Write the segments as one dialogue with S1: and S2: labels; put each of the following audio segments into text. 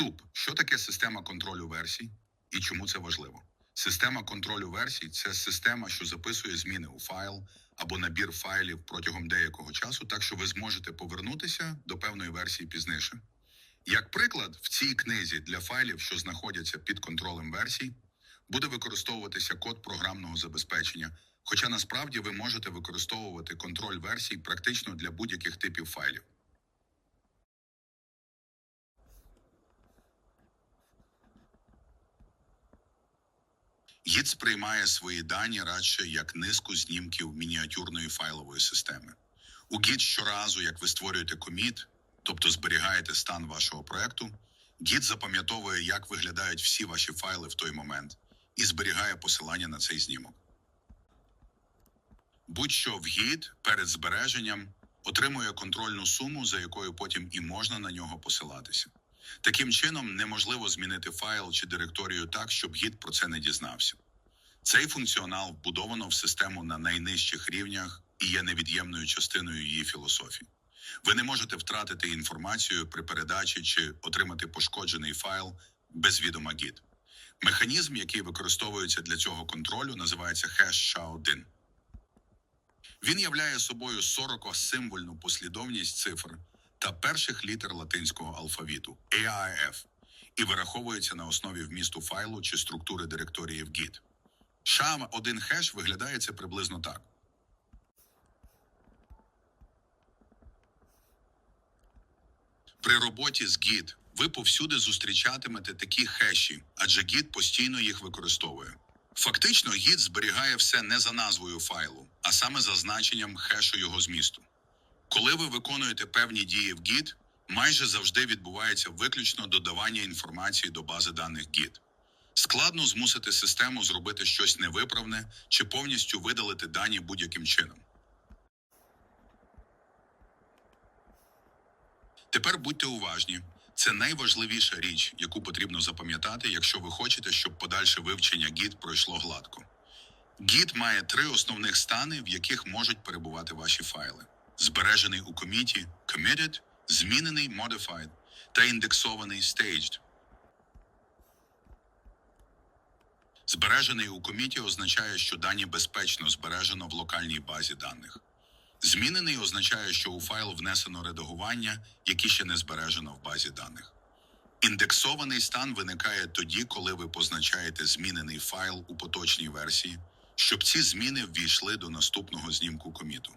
S1: Вступ. Що таке система контролю версій і чому це важливо? Система контролю версій це система, що записує зміни у файл або набір файлів протягом деякого часу, так що ви зможете повернутися до певної версії пізніше. Як приклад, в цій книзі для файлів, що знаходяться під контролем версій, буде використовуватися код програмного забезпечення, хоча насправді ви можете використовувати контроль версій практично для будь-яких типів файлів. Гід сприймає свої дані радше як низку знімків мініатюрної файлової системи. У Git щоразу, як ви створюєте коміт, тобто зберігаєте стан вашого проекту, Git запам'ятовує, як виглядають всі ваші файли в той момент і зберігає посилання на цей знімок. Будь-що в Git перед збереженням отримує контрольну суму, за якою потім і можна на нього посилатися. Таким чином, неможливо змінити файл чи директорію так, щоб гід про це не дізнався. Цей функціонал вбудовано в систему на найнижчих рівнях і є невід'ємною частиною її філософії. Ви не можете втратити інформацію при передачі чи отримати пошкоджений файл без відома гід. Механізм, який використовується для цього контролю, називається хеш SHA-1. Він являє собою 40-символьну послідовність цифр та перших літер латинського алфавіту AIF і вираховується на основі вмісту файлу чи структури директорії в Git. SHA 1 хеш виглядає це приблизно так. При роботі з Git ви повсюди зустрічатимете такі хеші, адже Git постійно їх використовує. Фактично, Git зберігає все не за назвою файлу, а саме за значенням хешу його змісту. Коли ви виконуєте певні дії в Git, майже завжди відбувається виключно додавання інформації до бази даних Git. Складно змусити систему зробити щось невиправне чи повністю видалити дані будь-яким чином. Тепер будьте уважні. Це найважливіша річ, яку потрібно запам'ятати, якщо ви хочете, щоб подальше вивчення Git пройшло гладко. Git має три основних стани, в яких можуть перебувати ваші файли: збережений у коміті committed, змінений modified та індексований staged. Збережений у коміті означає, що дані безпечно збережено в локальній базі даних. Змінений означає, що у файл внесено редагування, які ще не збережено в базі даних. Індексований стан виникає тоді, коли ви позначаєте змінений файл у поточній версії, щоб ці зміни ввійшли до наступного знімку коміту.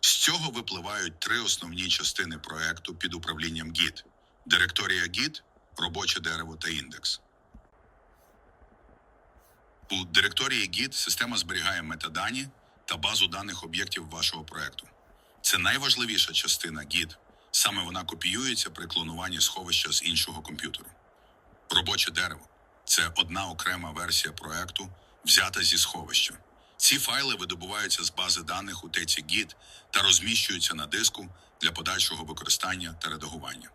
S1: З цього випливають три основні частини проекту під управлінням Git: директорія Git, робоче дерево та індекс. У директорії Git система зберігає метадані та базу даних об'єктів вашого проекту. Це найважливіша частина Git. Саме вона копіюється при клонуванні сховища з іншого комп'ютеру. Робоче дерево це одна окрема версія проекту, взята зі сховища. Ці файли видобуваються з бази даних у теці Git та розміщуються на диску для подальшого використання та редагування.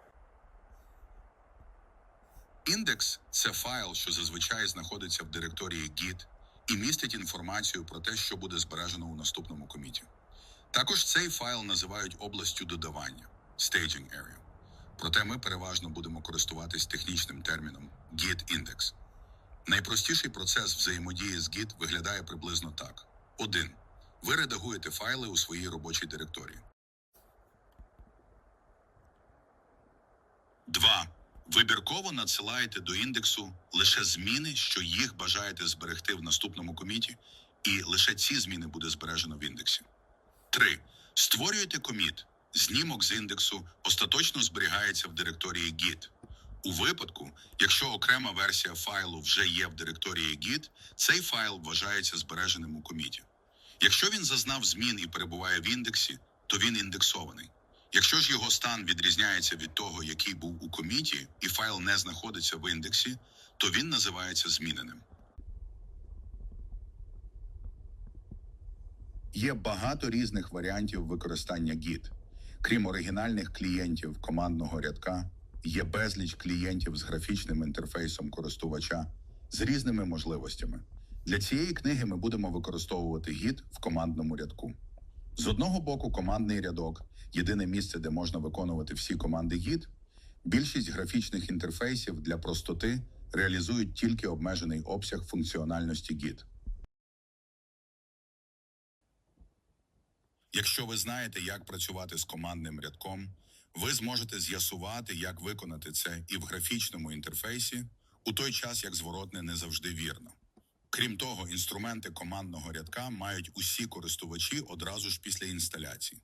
S1: Індекс це файл, що зазвичай знаходиться в директорії Git і містить інформацію про те, що буде збережено у наступному коміті. Також цей файл називають областю додавання staging area. Проте ми переважно будемо користуватись технічним терміном Git Index. Найпростіший процес взаємодії з Git виглядає приблизно так: 1. Ви редагуєте файли у своїй робочій директорії. 2. Вибірково надсилаєте до індексу лише зміни, що їх бажаєте зберегти в наступному коміті, і лише ці зміни буде збережено в індексі. 3. Створюєте коміт. Знімок з індексу остаточно зберігається в директорії Git. У випадку, якщо окрема версія файлу вже є в директорії Git, цей файл вважається збереженим у коміті. Якщо він зазнав змін і перебуває в індексі, то він індексований. Якщо ж його стан відрізняється від того, який був у коміті, і файл не знаходиться в індексі, то він називається зміненим. Є багато різних варіантів використання Git. Крім оригінальних клієнтів командного рядка, є безліч клієнтів з графічним інтерфейсом користувача з різними можливостями. Для цієї книги ми будемо використовувати Git в командному рядку. З одного боку, командний рядок єдине місце, де можна виконувати всі команди Git. Більшість графічних інтерфейсів для простоти реалізують тільки обмежений обсяг функціональності Git. Якщо ви знаєте, як працювати з командним рядком, ви зможете з'ясувати, як виконати це і в графічному інтерфейсі, у той час як зворотне не завжди вірно. Крім того, інструменти командного рядка мають усі користувачі одразу ж після інсталяції.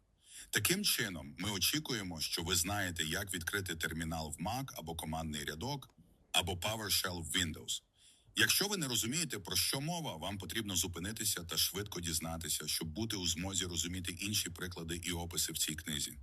S1: Таким чином, ми очікуємо, що ви знаєте, як відкрити термінал в Mac або командний рядок, або PowerShell в Windows. Якщо ви не розумієте, про що мова, вам потрібно зупинитися та швидко дізнатися, щоб бути у змозі розуміти інші приклади і описи в цій книзі.